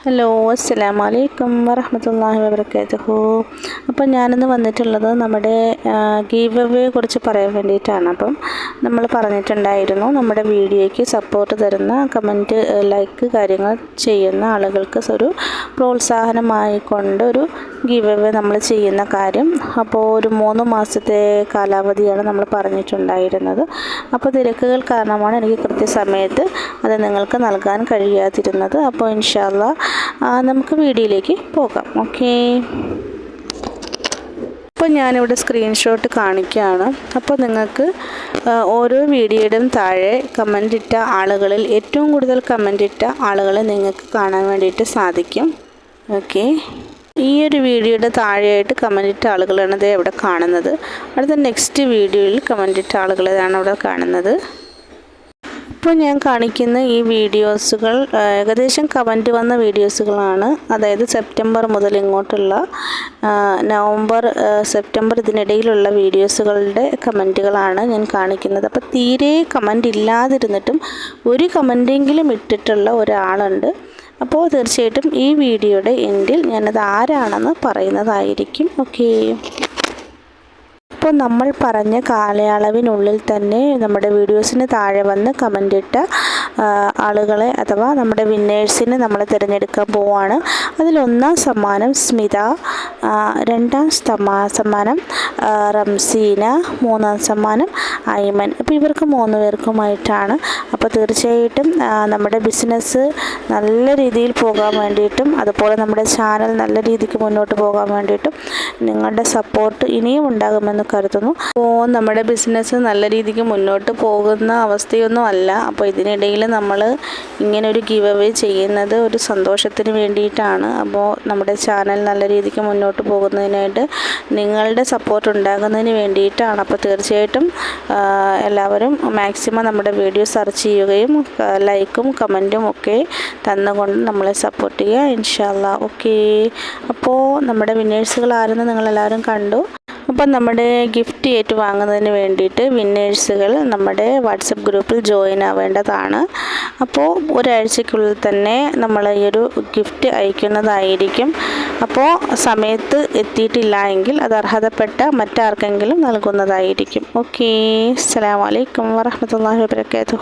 Hello അസ്സാം വലൈക്കും വറഹമത്തല്ലാഹി വബർക്കാത്തുഹു അപ്പം ഞാനിന്ന് വന്നിട്ടുള്ളത് നമ്മുടെ ഗീവ് അവയെ കുറിച്ച് പറയാൻ വേണ്ടിയിട്ടാണ്. അപ്പം നമ്മൾ പറഞ്ഞിട്ടുണ്ടായിരുന്നു നമ്മുടെ വീഡിയോയ്ക്ക് സപ്പോർട്ട് തരുന്ന കമന്റ് ലൈക്ക് കാര്യങ്ങൾ ചെയ്യുന്ന ആളുകൾക്ക് ഒരു പ്രോത്സാഹനമായിക്കൊണ്ട് ഒരു ഗീവ് അവേ നമ്മൾ ചെയ്യുന്ന കാര്യം. അപ്പോൾ ഒരു മൂന്ന് മാസത്തെ കാലാവധിയാണ് നമ്മൾ പറഞ്ഞിട്ടുണ്ടായിരുന്നത്. അപ്പോൾ തിരക്കുകൾ കാരണമാണ് എനിക്ക് കൃത്യസമയത്ത് അത് നിങ്ങൾക്ക് നൽകാൻ കഴിയാതിരുന്നത്. അപ്പോൾ ഇൻഷാല്ല നമുക്ക് വീഡിയോയിലേക്ക് പോകാം. ഓക്കേ. അപ്പോൾ ഞാനിവിടെ സ്ക്രീൻഷോട്ട് കാണിക്കുകയാണ്. അപ്പോൾ നിങ്ങൾക്ക് ഓരോ വീഡിയോയുടെയും താഴെ കമന്റ് ഇട്ട ആളുകളിൽ ഏറ്റവും കൂടുതൽ കമന്റ് ഇട്ട ആളുകളെ നിങ്ങൾക്ക് കാണാൻ വേണ്ടിയിട്ട് സാധിക്കും. ഓക്കെ. ഈ ഒരു വീഡിയോയുടെ താഴെയായിട്ട് കമന്റ് ഇട്ട ആളുകളാണ് ഇത് എവിടെ കാണുന്നത്. അടുത്ത നെക്സ്റ്റ് വീഡിയോയിൽ കമന്റ് ഇട്ട ആളുകളാണ് അവിടെ കാണുന്നത്. ഇപ്പോൾ ഞാൻ കാണിക്കുന്ന ഈ വീഡിയോസുകൾ ഏകദേശം കമന്റ് വന്ന വീഡിയോസുകളാണ്. അതായത് സെപ്റ്റംബർ മുതൽ ഇങ്ങോട്ടുള്ള നവംബർ സെപ്റ്റംബർ ഇതിനിടയിലുള്ള വീഡിയോസുകളുടെ കമന്റുകളാണ് ഞാൻ കാണിക്കുന്നത്. അപ്പോൾ തീരെ കമന്റ് ഇല്ലാതിരുന്നിട്ടും ഒരു കമന്റെങ്കിലും ഇട്ടിട്ടുള്ള ഒരാളുണ്ട്. അപ്പോൾ തീർച്ചയായിട്ടും ഈ വീഡിയോയുടെ എൻഡിൽ ഞാനത് ആരാണെന്ന് പറയുന്നതായിരിക്കും ഓക്കേ ഇപ്പോൾ നമ്മൾ പറഞ്ഞ കാലയളവിനുള്ളിൽ തന്നെ നമ്മുടെ വീഡിയോസിന് താഴെ വന്ന് കമന്റ് ഇട്ട ആളുകളെ അഥവാ നമ്മുടെ വിന്നേഴ്സിനെ നമ്മൾ തിരഞ്ഞെടുക്കാൻ പോവാണ്. അതിലൊന്നാം സമ്മാനം സ്മിത. രണ്ടാം സമ്മാനം റംസീന മൂന്നാം സമ്മാനം ഐമൻ അപ്പോൾ ഇവർക്ക് മൂന്ന് പേർക്കുമായിട്ടാണ്. അപ്പോൾ തീർച്ചയായിട്ടും നമ്മുടെ ബിസിനസ് നല്ല രീതിയിൽ പോകാൻ വേണ്ടിയിട്ടും അതുപോലെ നമ്മുടെ ചാനൽ നല്ല രീതിക്ക് മുന്നോട്ട് പോകാൻ വേണ്ടിയിട്ടും നിങ്ങളുടെ സപ്പോർട്ട് ഇനിയും ഉണ്ടാകുമെന്ന് കരുതുന്നു. അപ്പോൾ നമ്മുടെ ബിസിനസ് നല്ല രീതിക്ക് മുന്നോട്ട് പോകുന്ന അവസ്ഥയൊന്നും അല്ല. അപ്പോൾ ഇതിനിടയിൽ നമ്മൾ ഇങ്ങനെ ഒരു ഗിവ് അവേ ചെയ്യുന്നത് ഒരു സന്തോഷത്തിന് വേണ്ടിയിട്ടാണ്. അപ്പോൾ നമ്മുടെ ചാനൽ നല്ല രീതിക്ക് മുന്നോട്ട് പോകുന്നതിനായിട്ട് നിങ്ങളുടെ സപ്പോർട്ട് ഉണ്ടാകുന്നതിന് വേണ്ടിയിട്ടാണ്. അപ്പോൾ തീർച്ചയായിട്ടും എല്ലാവരും മാക്സിമം നമ്മുടെ വീഡിയോ സെർച്ച് ചെയ്യുകയും ലൈക്കും കമന്റും ഒക്കെ തന്നുകൊണ്ട് നമ്മളെ സപ്പോർട്ട് ചെയ്യുക ഇൻഷാല്ല ഓക്കെ അപ്പോൾ നമ്മുടെ വിന്നേഴ്സുകൾ ആരെന്ന് നിങ്ങളെല്ലാവരും കണ്ടു. അപ്പം നമ്മുടെ ഗിഫ്റ്റ് ഏറ്റു വാങ്ങുന്നതിന് വേണ്ടിയിട്ട് വിന്നേഴ്സുകൾ നമ്മുടെ വാട്സപ്പ് ഗ്രൂപ്പിൽ ജോയിൻ ആവേണ്ടതാണ്. അപ്പോൾ ഒരാഴ്ചക്കുള്ളിൽ തന്നെ നമ്മൾ ഈ ഒരു ഗിഫ്റ്റ് അയക്കുന്നതായിരിക്കും. അപ്പോൾ സമയത്ത് എത്തിയിട്ടില്ല എങ്കിൽ അത് അർഹതപ്പെട്ട മറ്റാർക്കെങ്കിലും നൽകുന്നതായിരിക്കും. ഓക്കേ അസ്സാം വലൈക്കും വാഹമത്തല്ലാ വാബർക്കാത്തു